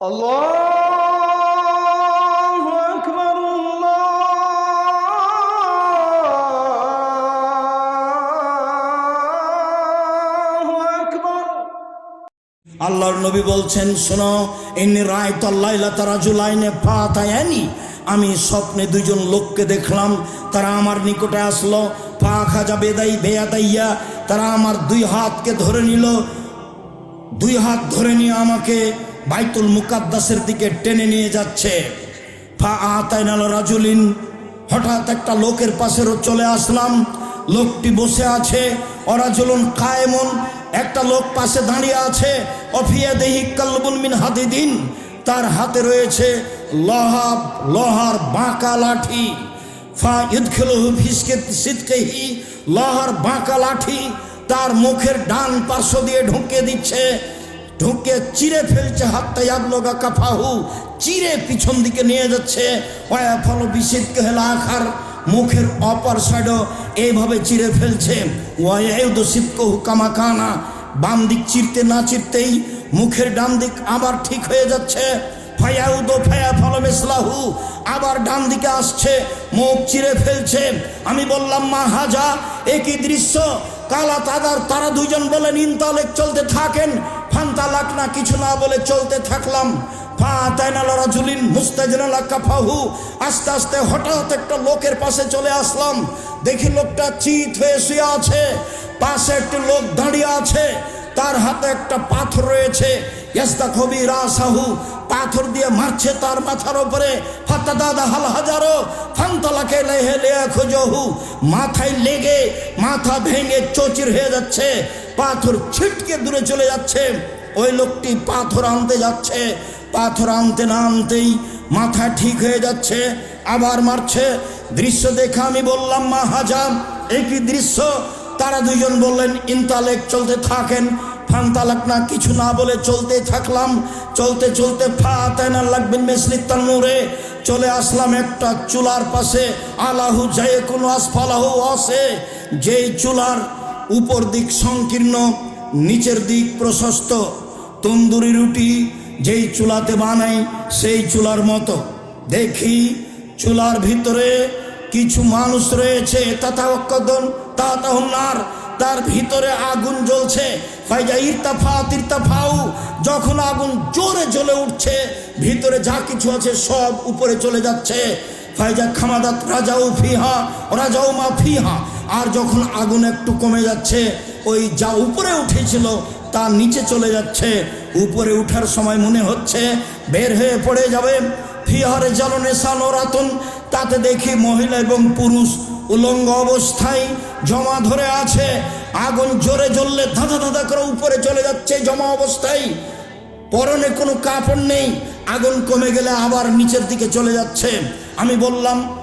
الله أكبر الله أكبر আল্লাহর নবী বলছেন শোনো ইন্নি রায় তল্লাইলা তারা জুলাইনে ফাতায়ানি আমি স্বপ্নে দুজন লোককে দেখলাম তারা আমার নিকটে আসলো পা খাজা বেদাই বেয়াদাইয়া তারা আমার দুই হাতকে ধরে নিল দুই হাত ধরে নিয়ে আমাকে বাইতুল মুকাদ্দাসের দিকে টেনে নিয়ে যাচ্ছে। ফা আতাইনাল রাজুলিন, হঠাৎ একটা লোকের পাশেরও চলে আসলাম। লোকটি বসে আছে, অরাজুলুন কায়েমন। একটা লোক পাশে দাঁড়িয়ে আছে, অফিয়া দেহি কাল্লবুন মিন হাদিদিন। তার হাতে রয়েছে লোহা লোহার বাঁকা লাঠি। ফা ইদখিলহু ফিসকে, সিদকেহি, লোহার বাঁকা লাঠি। তার মুখের ডান পার্শ্ব দিয়ে ঢুকিয়ে দিচ্ছে। ঢুকে চিরে ফেলছে হাতটা ইয়াবলগা কাফাহু। চিরে পিছন দিকে নিয়ে যাচ্ছে। ওয়া ফল বিশেদ কেহলা আখার মুখের অপর সাইডও এইভাবে চিরে ফেলছে। ওয়াইদু সিপকহু কামাকানা বাম দিক চিরতে না চিরতেই মুখের ডান দিক আবার ঠিক হয়ে যাচ্ছে। ফায়াউদো ফায়া ফলমেসলাহু আবার ডান দিকে আসছে, মুখ চিরে ফেলছে। আমি বললাম, মা হাজা, একই দৃশ্য। কালা তাদার তারা দুজন বলেন, ইনতালেক চলতে থাকেন। ফান্তালাক না, কিছু না বলে চলতে থাকলাম। ফাতাইনালারাজুলিন মুস্তাজিনালা কাফাহু আস্তে আস্তে হঠাৎ একটা লোকের পাশে চলে আসলাম। দেখি লোকটা চিত হয়ে শুয়ে আছে, পাশে একটি লোক দাঁড়িয়ে আছে। তার হাতে একটা পাথর রয়েছে। ইয়াস্তা কবি রাসাহু পাথর দিয়ে মারছে তার মাথার উপরে। ফাতা দাদা হাল হাজারো, ফান্তালাকে লেহে লেয়া খোঁজহু। মাথায় লেগে মাথা ভেঙে চচির হয়ে যাচ্ছে। পাথর ছিটকে দূরে চলে যাচ্ছে। ওই লোকটি পাথর আনতে যাচ্ছে। পাথর আনতে না আনতেই মাথা ঠিক হয়ে যাচ্ছে, আবার মারছে। দৃশ্য দেখে আমি বললাম, মা হাজাম একই দৃশ্য? তারা দুজন বললেন, ইনতালেক চলতে থাকেন, ফান্তালাক না, কিছু না বলে চলতে থাকলাম। চলতে চলতে ফাতেনা লাগবেন মেসলিত তান্নুরে চলে আসলাম একটা চুলার পাশে। আলাহু যায় কোনো আসফালাহু আসে। যেই চুলার উপর দিক সংকীর্ণ নিচের দিক প্রশস্ত। তন্দুরি রুটি যেই চুলাতে বানাই, সেই চুলার মতো। দেখি চুলার ভিতরে কিছু মানুষ রয়েছে। তাতাওয়াক্কাদন, তাতাহুন্নার, তার ভিতরে আগুন জ্বলছে। ফাইজা ইরতাফা, তিরতাফাউ, যখন আগুন জোরে জ্বলে উঠছে, ভিতরে যা কিছু আছে সব উপরে চলে যাচ্ছে। ফাইজা খামাদাত রাজাও ফিহা রাজাও মা ফিহা। আর যখন আগুন একটু কমে যাচ্ছে ওই যা উপরে উঠেছিল তা নিচে চলে যাচ্ছে। উপরে উঠার সময় মনে হচ্ছে বের হয়ে পড়ে যাবে। ফিহারে জ্বালনে সানোরাতন, তাতে দেখি মহিলা এবং পুরুষ উলঙ্গ অবস্থায় জমা ধরে আছে। আগুন জোরে জ্বললে ধাঁধা ধাঁধা করে উপরে চলে যাচ্ছে জমা অবস্থায়। পরনে কোনো কাপড় নেই, আগুন কমে গেলে আবার নিচের দিকে চলে যাচ্ছে। আমি বললাম,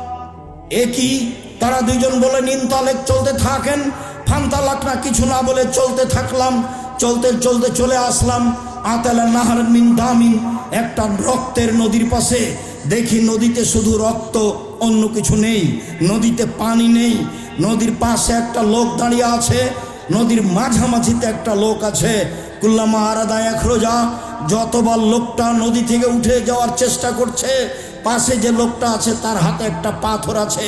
এ কি? তারা দুইজন বলে নিনতালেক চলতে থাকেন। ফান্তালাক না কিছু না বলে চলতে থাকলাম, চলতে চলতে চলে আসলাম আতালা নাহার মিন দামিন, একটা রক্তের নদীর পাশে। দেখি নদীতে শুধু রক্ত, অন্য কিছু নেই, নদীতে পানি নেই, নদীর পাশে একটা লোক দাঁড়িয়ে আছে, নদীর মাঝামাঝিতে একটা লোক আছে। কুল্লামা আরাদা এক রোজা, যতবার লোকটা নদী থেকে উঠে যাওয়ার চেষ্টা করছে, পাশে যে লোকটা আছে তার হাতে একটা পাথর আছে,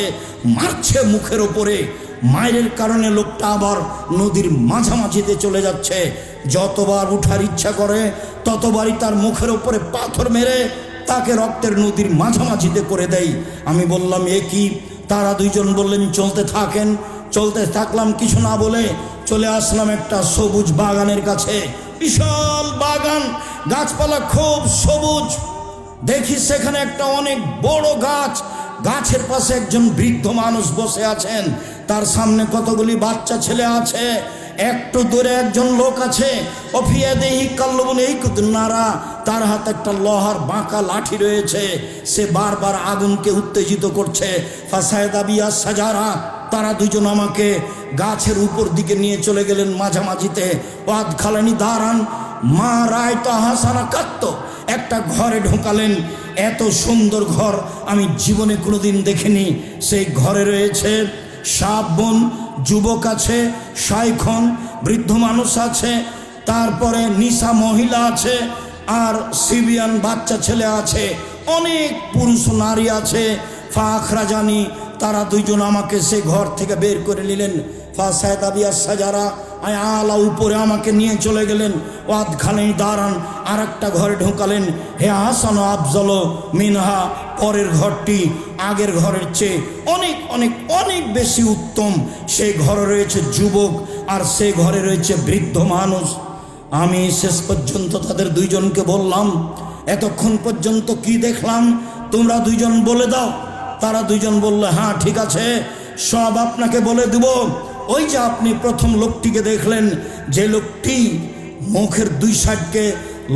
মারছে মুখের ওপরে মায়ের কারণে লোকটা আবার নদীর মাঝামাঝিতে চলে যাচ্ছে। যতবার উঠার ইচ্ছা করে, ততবারই তার মুখের ওপরে পাথর মেরে তাকে রক্তের নদীর মাঝামাঝিতে করে দেয়। আমি বললাম, এ কি? তারা দুইজন বললেন, চলতে থাকেন। চলতে থাকলাম কিছু না বলে চলে আসলাম একটা সবুজ বাগানের কাছে। বিশাল বাগান, গাছপালা খুব সবুজ। দেখি সেখানে একটা অনেক বড় গাছ গাছের পাশে একজন বৃদ্ধ মানুষ বসে আছেন। তার সামনে কতগুলি বাচ্চা ছেলে আছে। একটু দূরে একজন লোক আছে। অফিয়া দেহি কাল্লবন এই নারা। তার হাতে একটা লোহার বাঁকা লাঠি রয়েছে। সে বারবার আগুনকে উত্তেজিত করছে। সাজারা, তারা দুজন আমাকে গাছের উপর দিকে নিয়ে চলে গেলেন মাঝামাঝিতে। পাদ খালানি দাঁড়ান মা রায় তো হাসানা কাত্ত। একটা ঘরে ঢোকালেন। এত সুন্দর ঘর আমি জীবনে কোনোদিন দেখিনি। সেই ঘরে রয়েছে সাপ বোন, যুবক আছে, সাইখন, বৃদ্ধ মানুষ আছে, তারপরে নিশা মহিলা আছে, আর সিবিয়ান বাচ্চা ছেলে আছে, অনেক পুরুষ নারী আছে। ফাখরা জানি, তারা দুইজন আমাকে সে ঘর থেকে বের করে নিলেন। ফা সায়দাবিয়া সাজারা আয় আলা উপরে আমাকে নিয়ে চলে গেলেন। খানেই দাঁড়ান আর একটা ঘরে ঢোকালেন। হে হাসান ও আফজল, মিনহা, পরের ঘরটি আগের ঘরের চেয়ে অনেক অনেক অনেক বেশি উত্তম। সেই ঘরে রয়েছে যুবক, আর সেই ঘরে রয়েছে বৃদ্ধ মানুষ। আমি শেষ পর্যন্ত তাদের দুইজনকে বললাম, এতক্ষণ পর্যন্ত কি দেখলাম? তোমরা দুইজন বলে দাও। তারা দুইজন বলল হ্যাঁ ঠিক আছে, সব আপনাকে বলে দেব। ওই যে আপনি প্রথম লোকটিকে দেখলেন, যে লোকটি মুখের দুই সাইডকে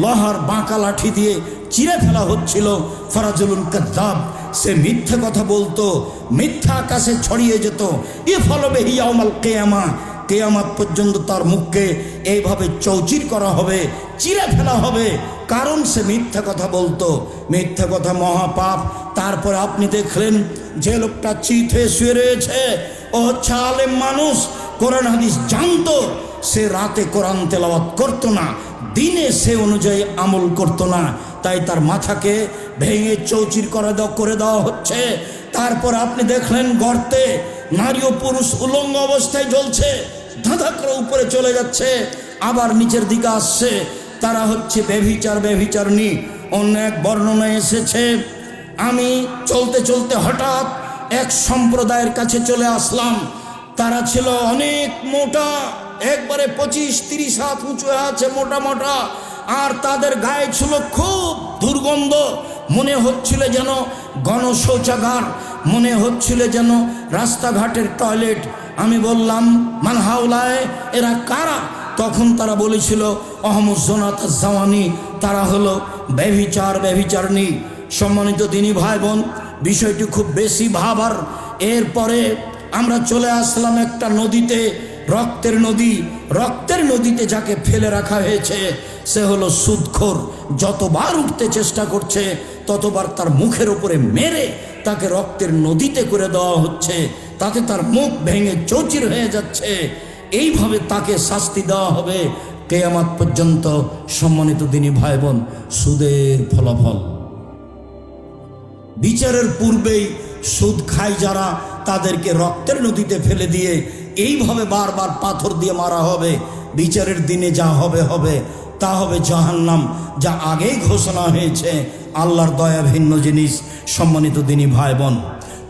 লোহার বাঁকা লাঠি দিয়ে চিরে ফেলা হচ্ছিল ফরাজুলুন কাদ্দাব। সে মিথ্যে কথা বলতো, মিথ্যা আকাশে ছড়িয়ে যেত। ই ফলবে হিয়ামাল কেয়ামা, কেয়ামাত পর্যন্ত তার মুখকে এইভাবে চৌচির করা হবে, চিরে ফেলা হবে। কারণ সে মিথ্যা কথা বলতো। মিথ্যা কথা মহাপাপ। তারপর আপনি দেখলেন, যে লোকটা হয়ে শুয়ে রয়েছে ও আলেম মানুষ, কোরআন হাদিস জানতো, সে রাতে কোরআন তেলাওয়াত করতো না, দিনে সে অনুযায়ী আমল করতো না, তাই তার মাথাকে ভেঙে চৌচির করে দেওয়া করে দেওয়া হচ্ছে। তারপর আপনি দেখলেন গর্তে নারী ও পুরুষ উলঙ্গ অবস্থায় জ্বলছে ধাঁধা করে উপরে চলে যাচ্ছে, আবার নিচের দিকে আসছে। তারা হচ্ছে বেভিচার বেভিচারনি অন্য এক বর্ণনায় এসেছে, আমি চলতে চলতে হঠাৎ এক সম্প্রদায়ের কাছে চলে আসলাম। তারা ছিল অনেক মোটা, একবারে পঁচিশ, তিরিশ হাত উঁচু আছে, মোটা মোটা। আর তাদের গায়ে ছিল খুব দুর্গন্ধ। মনে হচ্ছিল যেন গণশৌচাগার, মনে হচ্ছিল যেন রাস্তাঘাটের টয়লেট। আমি বললাম মানহাওলায় এরা কারা? তখন তারা বলেছিল অহমুজনাত জাওয়ানি তারা হলো ব্যভিচার ব্যভিচারণী সম্মানিত দিনী ভাই বোন বিষয়টি খুব বেশি ভাবার। এরপরে আমরা চলে আসলাম একটা নদীতে, রক্তের নদী। রক্তের নদীতে যাকে ফেলে রাখা হয়েছে, সে হলো সুদখোর। যতবার উঠতে চেষ্টা করছে, ততবার তার মুখের ওপরে মেরে তাকে রক্তের নদীতে করে দেওয়া হচ্ছে। তাতে তার মুখ ভেঙে চৌচির হয়ে যাচ্ছে। এইভাবে তাকে শাস্তি দেওয়া হবে। কেয়ামাত পর্যন্ত সম্মানিত দিনী ভাই বোন, সুদের ফলাফল। বিচারের পূর্বেই সুদ খায় যারা, তাদেরকে রক্তের নদীতে ফেলে দিয়ে এইভাবে বারবার পাথর দিয়ে মারা হবে। বিচারের দিনে যা হবে হবে। তা হবে জাহান্নাম, যা আগেই ঘোষণা হয়েছে। আল্লাহর দয়া ভিন্ন জিনিস, সম্মানিত দিনী ভাই বোন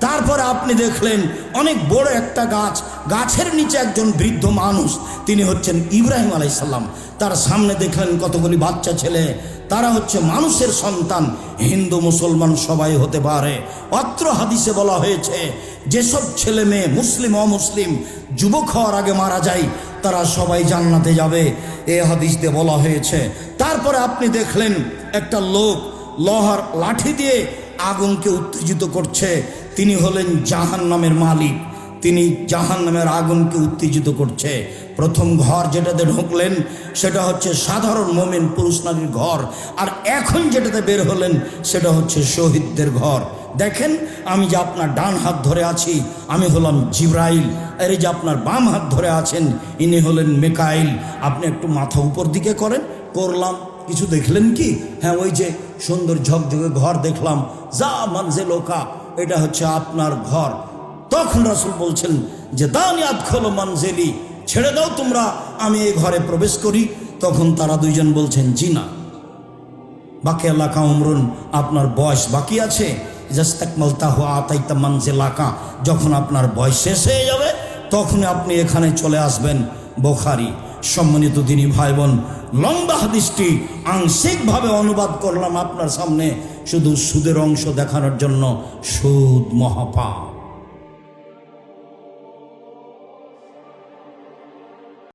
তারপরে আপনি দেখলেন অনেক বড় একটা গাছ, গাছের নিচে একজন বৃদ্ধ মানুষ, তিনি হচ্ছেন ইব্রাহিম আলাইসাল্লাম তার সামনে দেখলেন কতগুলি বাচ্চা ছেলে তারা হচ্ছে মানুষের সন্তান। হিন্দু, মুসলমান সবাই হতে পারে। অত্র হাদিসে বলা হয়েছে, যেসব ছেলে মেয়ে মুসলিম, অমুসলিম, যুবক হওয়ার আগে মারা যায়, তারা সবাই জান্নাতে যাবে। এ হাদিস দিয়ে বলা হয়েছে, তারপরে আপনি দেখলেন একটা লোক লোহার লাঠি দিয়ে আগুনকে উত্তেজিত করছে। তিনি হলেন জাহান নামের মালিক। তিনি জাহান নামের আগুনকে উত্তেজিত করছে। প্রথম ঘর যেটাতে ঢুকলেন, সেটা হচ্ছে সাধারণ মোমেন পুরুষ নারীর ঘর। আর এখন যেটাতে বের হলেন, সেটা হচ্ছে শহীদদের ঘর। দেখেন, আমি যে আপনার ডান হাত ধরে আছি, আমি হলাম জিব্রাইল। আর এই যে আপনার বাম হাত ধরে আছেন, ইনি হলেন মেকাইল। আপনি একটু মাথা উপর দিকে করেন, করলাম। কিছু দেখলেন কি? হ্যাঁ ওই যে সুন্দর ঝকঝকে ঘর দেখলাম। যা মানজে লোকা, এটা হচ্ছে আপনার ঘর। তখন রাসুল বলছেন যে দানিয়াত খোলো মানজেলি ছেড়ে দাও তোমরা, আমি এই ঘরে প্রবেশ করি। তখন তারা দুইজন বলছেন, জি না। বাকি এলাকা উমরুন, আপনার বয়স বাকি আছে? যখন আপনার বয়স শেষ হয়ে যাবে, তখনই আপনি এখানে চলে আসবেন বোখারি। সম্মানিত দিনী ভাই বোন লম্বা হাদিসটি আংশিকভাবে অনুবাদ করলাম আপনার সামনে, শুধু সুদের অংশ দেখানোর জন্য সুদ মহাপাপ।